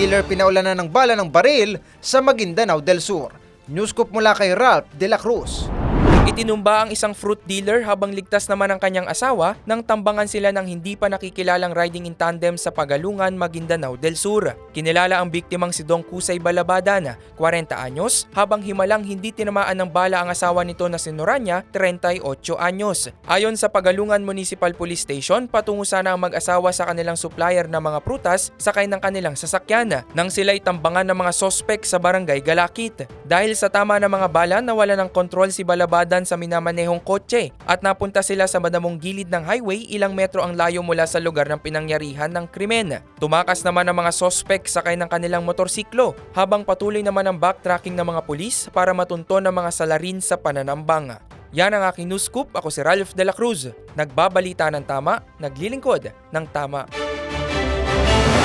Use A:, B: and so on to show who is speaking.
A: dealer pinaulanan ng bala ng baril sa Maguindanao del Sur. Newscoop mula kay Ralph De La Cruz.
B: Itinumba ang isang fruit dealer habang ligtas naman ang kanyang asawa nang tambangan sila ng hindi pa nakikilalang riding in tandem sa Pagalungan, Maguindanao del Sur. Kinilala ang biktimang si Dong Kusay Balabada na 40 anyos habang himalang hindi tinamaan ng bala ang asawa nito na si Noranya 38 anyos. Ayon sa Pagalungan Municipal Police Station, patungo sana ang mag-asawa sa kanilang supplier ng mga prutas sakay ng kanilang sasakyan nang sila itambangan ng mga sospek sa barangay Galakit. Dahil sa tama ng mga bala nawala ng kontrol si Balabadan sa minamanehong kotse at napunta sila sa madamong gilid ng highway ilang metro ang layo mula sa lugar ng pinangyarihan ng krimen. Tumakas naman ang mga sospek sakay ng kanilang motorsiklo habang patuloy naman ang backtracking ng mga pulis para matunton ang mga salarin sa pananambang. Yan ang aking news scoop. Ako si Ralph De La Cruz. Nagbabalita ng tama, naglilingkod ng tama.